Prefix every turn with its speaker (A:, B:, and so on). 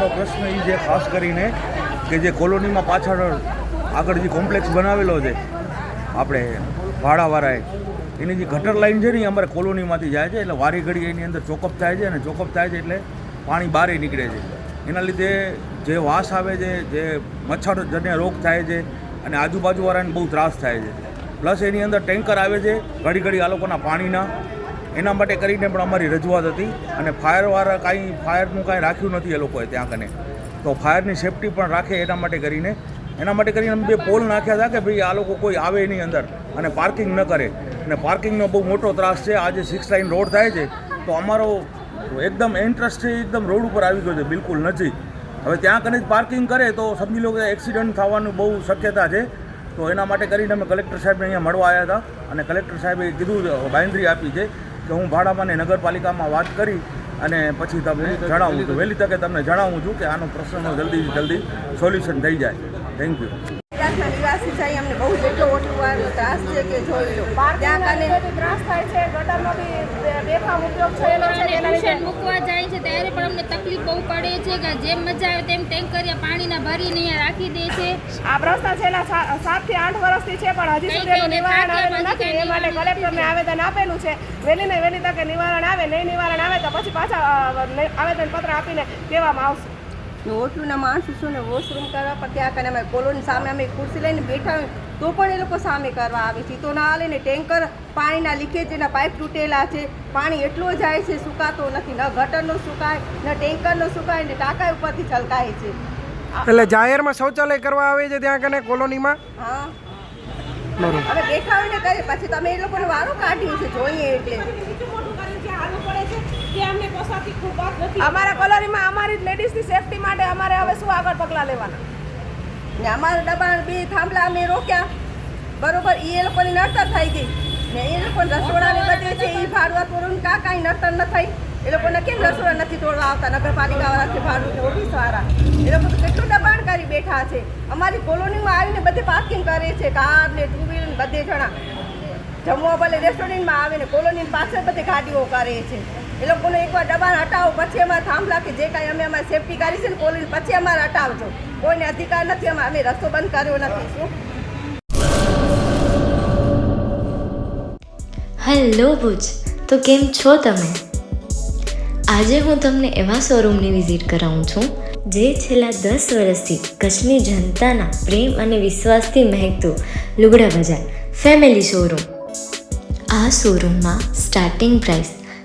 A: અમારો પ્રશ્ન એ છે, ખાસ કરીને કે જે કોલોનીમાં પાછળ આગળ જે કોમ્પ્લેક્સ બનાવેલો છે, આપણે ભાડાવાળાએ, એની જે ગટર લાઈન છે ને એ અમારે કોલોનીમાંથી જાય છે, એટલે વારી ઘડી એની અંદર ચોકઅપ થાય છે, અને ચોકઅપ થાય છે એટલે પાણી બહાર નીકળે છે. એના લીધે જે વાસ આવે છે, જે મચ્છરજન્ય રોગ થાય છે, અને આજુબાજુવાળાને બહુ ત્રાસ થાય છે. પ્લસ એની અંદર ટેન્કર આવે છે, ઘડી ઘડી આ લોકોના પાણીના એના માટે કરીને પણ અમારી રજૂઆત હતી અને ફાયરવાળા કાંઈ ફાયરનું કાંઈ રાખ્યું નથી એ લોકોએ ત્યાં કને. તો ફાયરની સેફટી પણ રાખે એના માટે કરીને. એના માટે કરીને અમે બે પોલ નાખ્યા હતા કે ભાઈ આ લોકો કોઈ આવે એની અંદર અને પાર્કિંગ ન કરે. અને પાર્કિંગનો બહુ મોટો ત્રાસ છે. આજે સિક્સ લાઇન રોડ થાય છે. તો અમારો એકદમ ઇન્ટરેસ્ટ છે, એકદમ રોડ ઉપર આવી ગયો છે. બિલકુલ નજીક. હવે ત્યાં કને જ પાર્કિંગ કરે તો સમજી લો કે એક્સિડન્ટ થવાનું બહુ શક્યતા છે. તો એના માટે કરીને અમે કલેક્ટર સાહેબને અહીંયા મળવા આવ્યા હતા અને કલેક્ટર સાહેબે કીધું બાંધરી આપી છે. કે હું ભાડામાં અને નગરપાલિકામાં વાત કરી અને પછી તમને જણાવું છું. વહેલી તકે તમને જણાવું છું કે આનો પ્રશ્નનો જલ્દીથી જલ્દી સોલ્યુશન થઈ જાય. થેન્ક યુ
B: નિવાસી અમને બહુ જેટલો ત્રાસ છે કે જોઈ લો. ત્યાં કને
C: ત્રાસ થાય છે ગટરનો બી બેફામ ઉપયોગ થયેલો છે એના લીધે.
D: મૂકવા જાય છે ત્યારે પણ અમને તકલીફ બહુ પડે છે કે જેમ મજા આવે તેમ ટેન્કરિયા પાણીના ભરીને અહીંયા રાખી દે છે.
C: આ પ્રશ્ન છેલ્લા સાતથી આઠ વર્ષથી છે પણ હજી સુધી એનું નિવારણ આવેલું નથી. એ માટે કલેક્ટરને આવેદન આપેલું છે. વહેલી ને વહેલી તકે નિવારણ આવે નહીં નિવારણ આવે તો પછી પાછા ને- આવેદનપત્ર આપીને કહેવામાં આવશે.
B: ઓટલુના માણસો છું ને વોશરૂમ કરવા પણ ત્યાં કને અમે કોલોની સામે અમે ખુરશી લઈને બેઠા હોય. તો પણ એ લોકો સામે કરવા આવે છે. તો ના હાલે ને ટેન્કર પાણીના લીકેજના પાઇપ તૂટેલા છે. પાણી એટલો જાય છે સુકાતો નથી. ન ગટરનો સુકાય ન ટેન્કરનો સુકાય ને ટાંકા ઉપરથી છલકાય છે.
E: એટલે જાહેરમાં શૌચાલય કરવા આવે છે ત્યાં કને કોલોનીમાં?
B: હા.
E: બરોબર.
B: દેખાવીને કરે પછી તમે એ લોકોને વારો કાઢ્યું છે જોઈએ એટલે.
C: અમારા કોલોનીમાં અમારી લેડીઝની સેફટી માટે અમારે હવે શું આગળ પગલાં લેવાના?
B: ને અમારા દબાણ બે થાંભલા અમે રોક્યા. બરોબર એ લોકોની નડતર થઈ ગઈ. ને એ લોકોને રસોડાને બધે છે એ ભાડવા તોડું કા કાંઈ નડતર ન થઈ. એ લોકોને કેમ રસોડા નથી તોડવા આવતા? નગરપાલિકાવાળા છે ભાડું ઓફિસવાળા એ લોકો તો કેટલું દબાણ કરી બેઠા છે. અમારી કોલોનીમાં આવીને બધે પાર્કિંગ કરે છે કાર ને ટુ વ્હીલર બધે જણા. જમવા ભલે રેસ્ટોરન્ટમાં આવે ને કોલોની પાછળ બધી ગાડીઓ કરે છે. એ લોકોને એકવાર દબાણ હટાવો, પછી અમારે થાંભલા કે જે કાંઈ અમે અમારી સેફટી કરી છે ને પોલીસ પછી અમારે હટાવજો. કોઈને અધિકાર નથી, અમે અમે રસ્તો બંધ કર્યો નથી, શું?
F: હેલો ભુજ. તો કેમ છો તમે? આજે હું તમને એવા શોરૂમની વિઝિટ કરાવું છું, જે છેલ્લા દસ વર્ષથી કચ્છની જનતાના પ્રેમ અને વિશ્વાસથી મહેકતું લુગડા બજાર ફેમિલી શોરૂમ આ શોરૂમમાં સ્ટાર્ટિંગ પ્રાઇસ